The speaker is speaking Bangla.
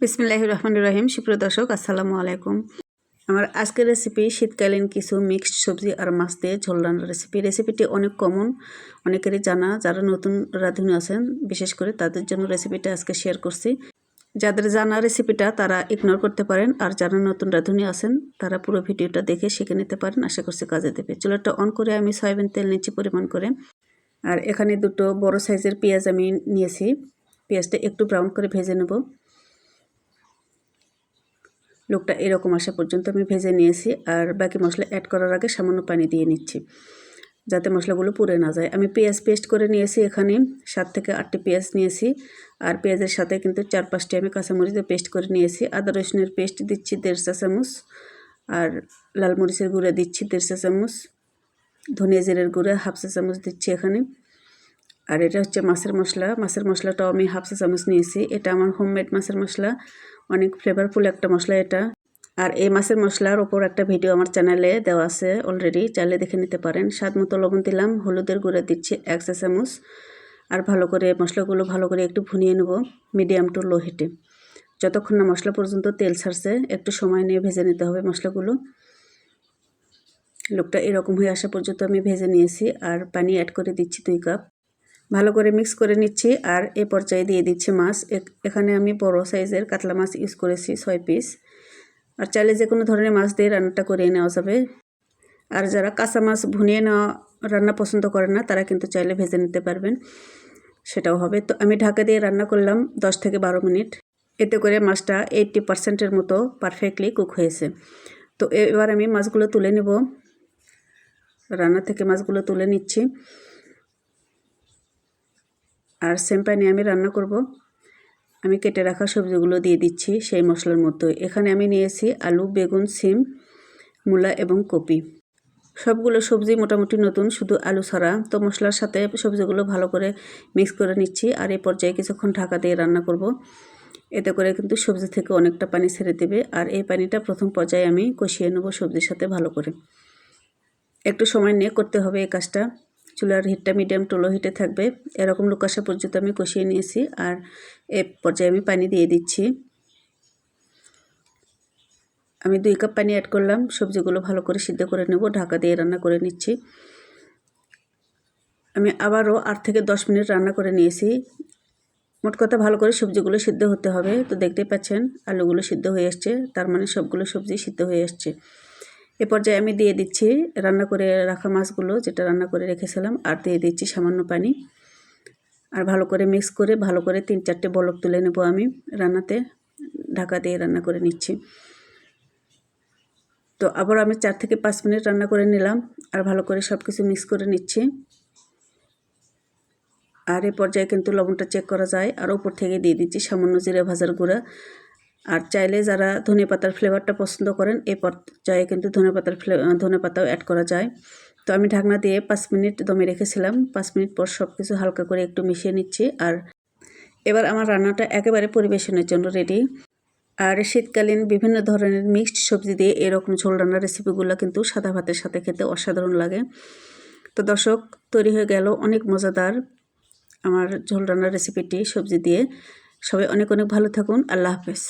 বিসমিল্লাহ রহমান রহিম। সুপ্রিয় দর্শক, আসসালামু আলাইকুম। আমার আজকের রেসিপি শীতকালীন কিছু মিক্সড সবজি আর মাছ দিয়ে ঝোল রান্নার রেসিপি রেসিপিটি অনেক কমন অনেকেরই জানা। যারা নতুন রাঁধুনি আছেন, বিশেষ করে তাদের জন্য রেসিপিটা আজকে শেয়ার করছি। যাদের জানা রেসিপিটা তারা ইগনোর করতে পারেন। আর যারা নতুন রাঁধুনি আছেন, তারা পুরো ভিডিওটা দেখে শিখে নিতে পারেন। আশা করছি কাজে দেবে। চুলাটা অন করে আমি সয়াবিন তেল নিচ্ছি পরিমাণ করে। আর এখানে দুটো বড় সাইজের পেঁয়াজ আমি নিয়েছি। পেঁয়াজটা একটু ব্রাউন করে ভেজে নেব। লোকটা এরকম আসা পর্যন্ত আমি ভেজে নিয়েছি আর বাকি মশলা অ্যাড করার আগে সামান্য পানি দিয়ে নিচ্ছি, যাতে মশলাগুলো পুড়ে না যায়। আমি পেঁয়াজ পেস্ট করে নিয়েছি এখানে, সাত থেকে আটটি পেঁয়াজ নিয়েছি আর পেঁয়াজের সাথে কিন্তু চার পাঁচটি আমি কাঁচামরিচের পেস্ট করে নিয়েছি। আদা, রসুনের পেস্ট দিচ্ছি দেড় চা চামচ আর লাল মরিচের গুঁড়া দিচ্ছি দেড় চা চামচ। ধনিয়া জিরের গুঁড়া হাফ চা চামচ দিচ্ছি এখানে। আর এটা হচ্ছে মাছের মশলা। মাছের মশলাটাও আমি হাফ চা চামচ নিয়েছি। এটা আমার হোমমেড মাছের মশলা। অনেক ফ্লেভারফুল একটা মশলা এটা। আর এই মাছের মশলার ওপর একটা ভিডিও আমার চ্যানেলে দেওয়া আছে অলরেডি চাইলে দেখে নিতে পারেন। স্বাদ মতো লবণ দিলাম। হলুদের গুঁড়া দিচ্ছি এক চা চামচ। আর ভালো করে মশলাগুলো ভালো করে একটু ভুনিয়ে নেব মিডিয়াম টু লো হিটে যতক্ষণ না মশলা পর্যন্ত তেল ছাড়ছে, একটু সময় নিয়ে ভেজে নিতে হবে মশলাগুলো। লোকটা এরকম হয়ে আসা পর্যন্ত আমি ভেজে নিয়েছি। আর পানি অ্যাড করে দিচ্ছি দুই কাপ ভালো করে মিক্স করে নিচ্ছি আর এ পর্যায়ে দিয়ে দিচ্ছি মাছ। এখানে আমি বড় সাইজের কাতলা মাছ ইউজ করেছি ছয় পিস আর চাইলে যে কোনো ধরনের মাছ দিয়ে রান্নাটা করিয়ে নেওয়া যাবে। আর যারা কাঁচা মাছ ভুনিয়ে নেওয়া, রান্না পছন্দ করে না, তারা কিন্তু চাইলে ভেজে নিতে পারবেন। সেটাও হবে। তো আমি ঢাকা দিয়ে রান্না করলাম দশ থেকে বারো মিনিট। এতে করে মাছটা এইটটি পার্সেন্টের মতো পারফেক্টলি কুক হয়েছে। তো এবার আমি মাছগুলো তুলে নেব। রান্না থেকে মাছগুলো তুলে নিচ্ছি। আর সেম প্যানে আমি রান্না করব। আমি কেটে রাখা সবজিগুলো দিয়ে দিচ্ছি সেই মশলার মধ্যে। এখানে আমি নিয়েছি আলু, বেগুন, সিম, মূলা এবং কপি। সবগুলো সবজি মোটামুটি নতুন, শুধু আলু ছাড়া। তো মশলার সাথে সবজিগুলো ভালো করে মিক্স করে নিচ্ছি আর এই পর্যায়ে কিছুক্ষণ ঢাকা দিয়ে রান্না করব। এতে করে কিন্তু সবজি থেকে অনেকটা পানি ছেড়ে দেবে আর এই পানিটা প্রথম পর্যায়ে আমি কষিয়ে নেব সবজির সাথে ভালো করে। একটু সময় নিয়ে করতে হবে এই কাজটা। চুলার হিটটা মিডিয়াম টু লো হিটে থাকবে। এরকম লোক আসা পর্যন্ত আমি কষিয়ে নিয়েছি আর এ পর্যায়ে আমি পানি দিয়ে দিচ্ছি। আমি দুই কাপ পানি অ্যাড করলাম, সবজিগুলো ভালো করে সিদ্ধ করে নেব, ঢাকা দিয়ে রান্না করে নিচ্ছি। আমি আবারও আট থেকে দশ মিনিট রান্না করে নিয়েছি। মোট কথা ভালো করে সবজিগুলো সিদ্ধ হতে হবে। তো দেখতেই পাচ্ছেন, আলুগুলো সিদ্ধ হয়ে আসছে, তার মানে সবগুলো সবজি সিদ্ধ হয়ে আসছে। এ পর্যায়ে আমি দিয়ে দিচ্ছি রান্না করে রাখা মাছগুলো, যেটা রান্না করে রেখেছিলাম, আর দিয়ে দিচ্ছি সামান্য পানি। আর ভালো করে মিক্স করে, ভালো করে তিন চারটে বলক তুলে নেব আমি রান্নাতে। ঢাকা দিয়ে রান্না করে নিচ্ছি। তো আবার আমি চার থেকে পাঁচ মিনিট রান্না করে নিলাম, আর ভালো করে সব কিছু মিক্স করে নিচ্ছি। আর এ পর্যায়ে কিন্তু লবণটা চেক করা যায়। আর ওপর থেকে দিয়ে দিচ্ছি সামান্য জিরে ভাজার গুঁড়া। আর চাইলে যারা ধনে পাতার ফ্লেভারটা পছন্দ করেন এই পর্যায়ে কিন্তু ধনে পাতার ফ্লে ধনে পাতাও অ্যাড করা যায়। তো আমি ঢাকনা দিয়ে পাঁচ মিনিট দমে রেখেছিলাম। পাঁচ মিনিট পর সব কিছু হালকা করে একটু মিশিয়ে নিচ্ছি। আর এবার আমার রান্নাটা একেবারে পরিবেশনের জন্য রেডি আর শীতকালীন বিভিন্ন ধরনের মিক্সড সবজি দিয়ে এরকম ঝোল রান্নার রেসিপিগুলো কিন্তু সাদা ভাতের সাথে খেতে অসাধারণ লাগে। তো দর্শক, তৈরি হয়ে গেল অনেক মজাদার আমার ঝোল রান্নার রেসিপিটি সবজি দিয়ে। সবাই অনেক অনেক ভালো থাকুন। আল্লাহ হাফেজ।